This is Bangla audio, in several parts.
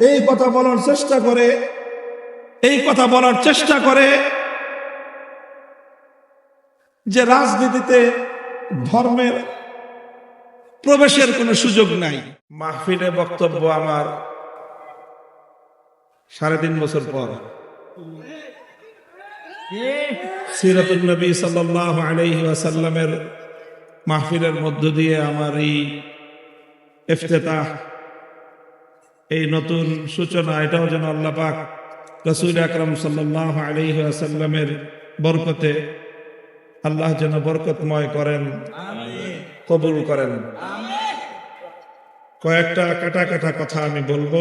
এই কথা বলার চেষ্টা করে, এই কথা বলার চেষ্টা করে যে রাজনীতিতে ধর্মের প্রবেশের কোনো সুযোগ নাই। মাহফিলে বক্তব্য আমার সাড়ে তিন বছর পর। মাহফিলের মধ্য দিয়ে আমার এই এই নতুন সূচনা, এটাও যেন আল্লাহ পাক রসুল আকরম সাল্লাল্লাহু আলাইহি ওয়াসাল্লামের বরকতে আল্লাহ যেন বরকতময় করেন, কবুল করেন। কয়েকটা কাটা কাটা কথা আমি বলব।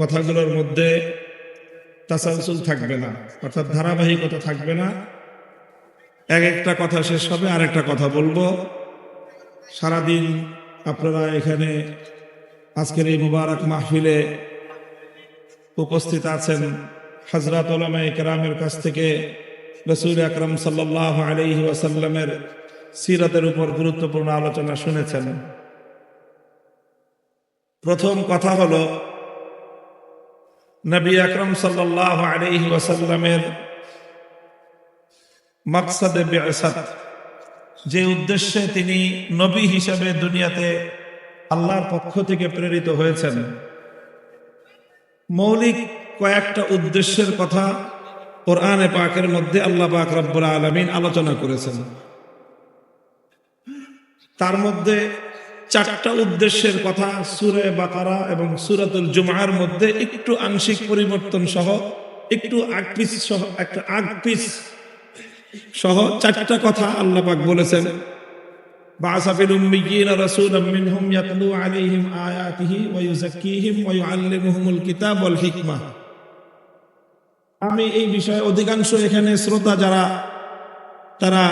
কথাগুলোর মধ্যে তাসালসুল থাকবে না, অর্থাৎ ধারাবাহিকতা থাকবে না। এক একটা কথা শেষ হবে আর একটা কথা বলব। সারাদিন আপনারা এখানে আজকের এই মুবারক মাহফিলে উপস্থিত আছেন হজরত ওলামাই কেরামের কাছ থেকে রসুল আকরম সাল্লাহ আলহি ওয়াসাল্লামের সিরতের উপর গুরুত্বপূর্ণ আলোচনা শুনেছেন। প্রথম কথা হলো, নবী আকরম সাল্লাহ আলহি ওয়াসাল্লামের মাকসাদে বেসাদ যে উদ্দেশ্যে তিনি নবী হিসাবে দুনিয়াতে আল্লাহর পক্ষ থেকে প্রেরিত হয়েছেন। মৌলিক কয়েকটা উদ্দেশ্যের কথা কোরআনে পাকের মধ্যে আল্লাহ পাক রব্বুল আলমিন আলোচনা করেছেন। তার মধ্যে চারটা উদ্দেশ্যের কথা সুরে বাকারা এবং সুরাতুল জুমার মধ্যে একটু আংশিক পরিবর্তন সহ, একটু আগপিস সহ, একটা আগ পিস সহ চারটা কথা আল্লাহ পাক বলেছেন। بعث في الأميين رسولا منهم يتلو عليهم آياته ويزكيهم ويعلمهم الكتاب والحكمة আমি এই বিষয়ে অধিকাংশ এখানে শ্রোতা যারা তারা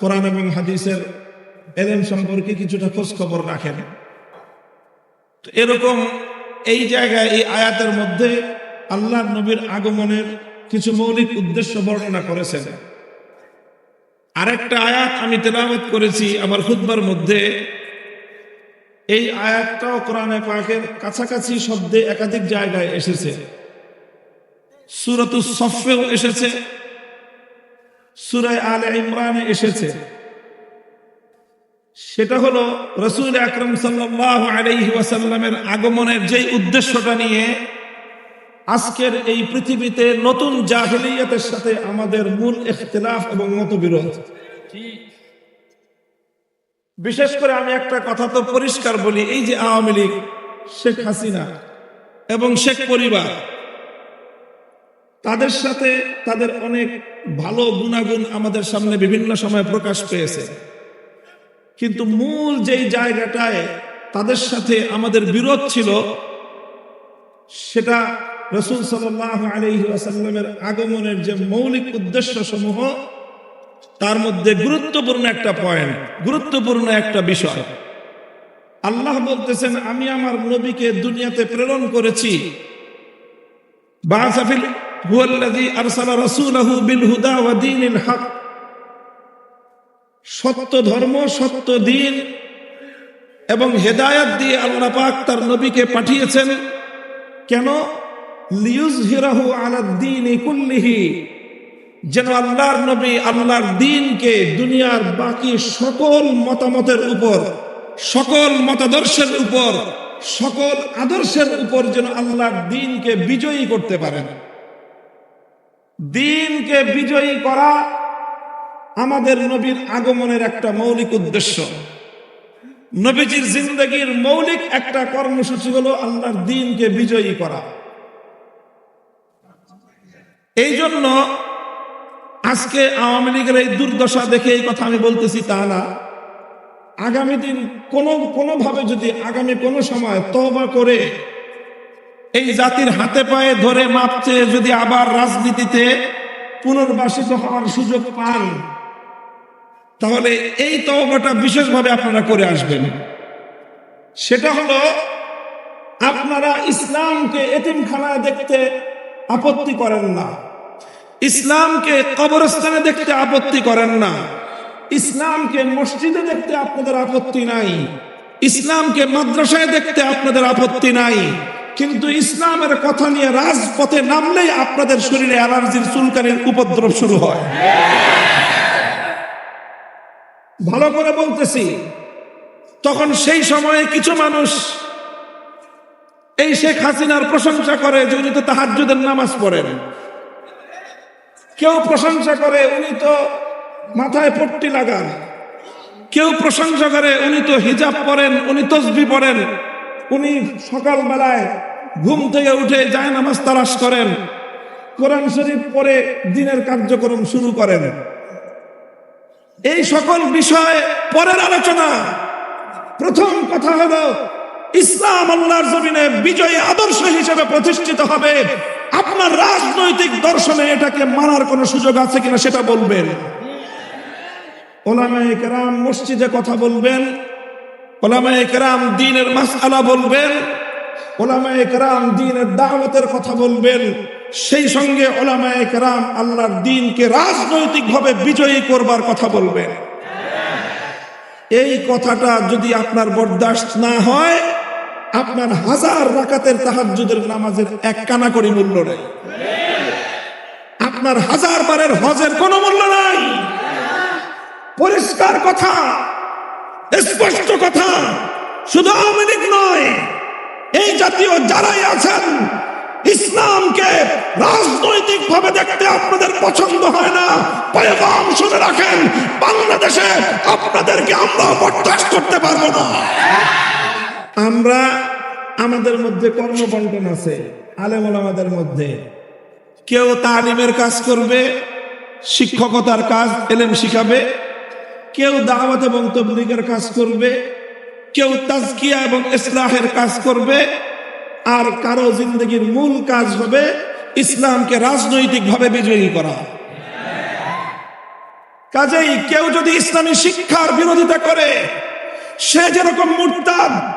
কোরআন এবং হাদিসের এলেম সম্পর্কে কিছুটা খোঁজ খবর রাখেন তো এরকম এই জায়গায় এই আয়াতের মধ্যে আল্লাহ নবীর আগমনের কিছু মৌলিক উদ্দেশ্য বর্ণনা করেছেন আরেকটা আয়াত আমি তেলাওয়াত করেছি আমার খুতবার মধ্যে। এই আয়াতটাও কোরআনে পাকের কাছাকাছি শব্দে একাধিক জায়গায় এসেছে। সুরতু সফেও এসেছে। সুরায় আলে ইমরানে এসেছে। সেটা হলো রসুল আকরম সাল্লাহ আলাইহি ওয়াসাল্লামের আগমনের যেই উদ্দেশ্যটা নিয়ে আজকের এই পৃথিবীতে নতুন জাহেলিয়াতের সাথে আমাদের মূল ইখতিলাফ এবং মতবিরোধ। বিশেষ করে আমি একটা কথা তো পরিষ্কার বলি, এই যে আওয়ামী লীগ, শেখ হাসিনা এবং শেখ পরিবার, তাদের সাথে তাদের অনেক ভালো গুণাগুণ আমাদের সামনে বিভিন্ন সময় প্রকাশ পেয়েছে। কিন্তু মূল যেই জায়গাটায় তাদের সাথে আমাদের বিরোধ ছিল, সেটা রসুল সাল্লাহ আলহি আসাল্লামের আগমনের যে মৌলিক উদ্দেশ্য সমূহ তার মধ্যে গুরুত্বপূর্ণ একটা পয়েন্ট গুরুত্বপূর্ণ একটা বিষয়। আল্লাহ বলতেছেন, আমি আমার নবীকে দুনিয়াতে প্রেরণ করেছি। বিল হুদা হক। সত্য ধর্ম, সত্য দিন এবং হেদায়াত দিয়ে আল্লাহ পাক তার নবীকে পাঠিয়েছেন। কেন? যেন আল্লাহর নবী আল্লাহর দিনকে দুনিয়ার বাকি সকল মতামতের উপর, সকল মতাদর্শের উপর, সকল আদর্শের উপর যেন আল্লাহর দিনকে বিজয়ী করতে পারেন। দিনকে বিজয়ী করা আমাদের নবীর আগমনের একটা মৌলিক উদ্দেশ্য। নবীজির জিন্দগির মৌলিক একটা কর্মসূচি হলো আল্লাহর দিনকে বিজয়ী করা। এই জন্য আজকে আওয়ামী লীগের এই দুর্দশা দেখে এই কথা আমি বলতেছি তা না। আগামী দিন কোনো, কোনোভাবে যদি আগামী কোনো সময় তবা করে এই জাতির হাতে পায়ে ধরে মাপছে যদি আবার রাজনীতিতে পুনর্বাসিত হওয়ার সুযোগ পান, তাহলে এই তওবাটা বিশেষভাবে আপনারা করে আসবেন। সেটা হলো, আপনারা ইসলামকে এতিমখানায় দেখতে আপত্তি করেন না। ইসলামকে কবরস্থানে দেখতে আপত্তি করেন না। ইসলামকে মসজিদে দেখতে আপনাদের আপত্তি নাই। ইসলামকে মাদ্রাসায় দেখতে আপনাদের আপত্তি নাই। কিন্তু ইসলামের কথা নিয়ে রাজপথে নামলেই আপনাদের শরীরে অ্যালার্জির চুলকানির উপদ্রব শুরু হয়। ভালো করে বলতেছি, তখন সেই সময়ে কিছু মানুষ এই শেখ হাসিনার প্রশংসা করে যে উনি তো নামাজ পড়েন। কেউ প্রশংসা করে, উনি তো মাথায় পট্টি লাগান। কেউ প্রশংসা করে, উনি তো হিজাব পরেন, উনি তসবি পরেন। উনি সকালবেলায় ঘুম থেকে উঠে যায় নামাজ তালাশ করেন। কোরআন শরীফ পরে দিনের কার্যক্রম শুরু করেন। এই সকল বিষয় পরের আলোচনা। প্রথম কথা হলো ইসলাম আল্লাহর জমিনে বিজয়ী আদর্শ হিসেবে প্রতিষ্ঠিত হবে। আপনার রাজনৈতিক দর্শনে এটাকে মানার কোনো সুযোগ আছে কিনা সেটা বলবেন। ওলামায়ে কেরাম মসজিদে কথা বলবেন। ওলামায়ে কেরাম দিনের মাসআলা বলবেন। ওলামায়ে কেরাম দিনের দাওয়াতের কথা বলবেন। সেই সঙ্গে ওলামায়ে কেরাম আল্লাহর দিনকে রাজনৈতিকভাবে বিজয়ী করবার কথা বলবেন। এই কথাটা যদি আপনার বরদাস্ত না হয় আপনার হাজার রাকাতের তাহাজ্জুদের নামাজের এক কানা করি মূল্য নেই। আপনার হাজার বারের হজের কোনো মূল্য নাই। পরিষ্কার কথা, স্পষ্ট কথা, শুধু আওয়ামী নয়, এই জাতীয় যারাই আছেন, ইসলামকে রাজনৈতিক ভাবে দেখতে আপনাদের পছন্দ হয় না, পয়গাম শুনে রাখেন, বাংলাদেশে আপনাদেরকে আমরা বরদাস্ত করতে পারব না। আমরা আমাদের মধ্যে কর্মবন্টন আছে আলেম আমাদের মধ্যে। কেউ তালিমের কাজ করবে, শিক্ষকতার কাজ, এলেম শিখাবে। কেউ দাওয়াত এবং তবলিগের কাজ করবে, কেউ তাজকিয়া এবং ইসলাহের কাজ করবে। আর কারও জিন্দগির মূল কাজ হবে ইসলামকে রাজনৈতিকভাবে বিজয়ী করা। কাজেই কেউ যদি ইসলামী শিক্ষার বিরোধিতা করে, সে যেরকম মুরতাদ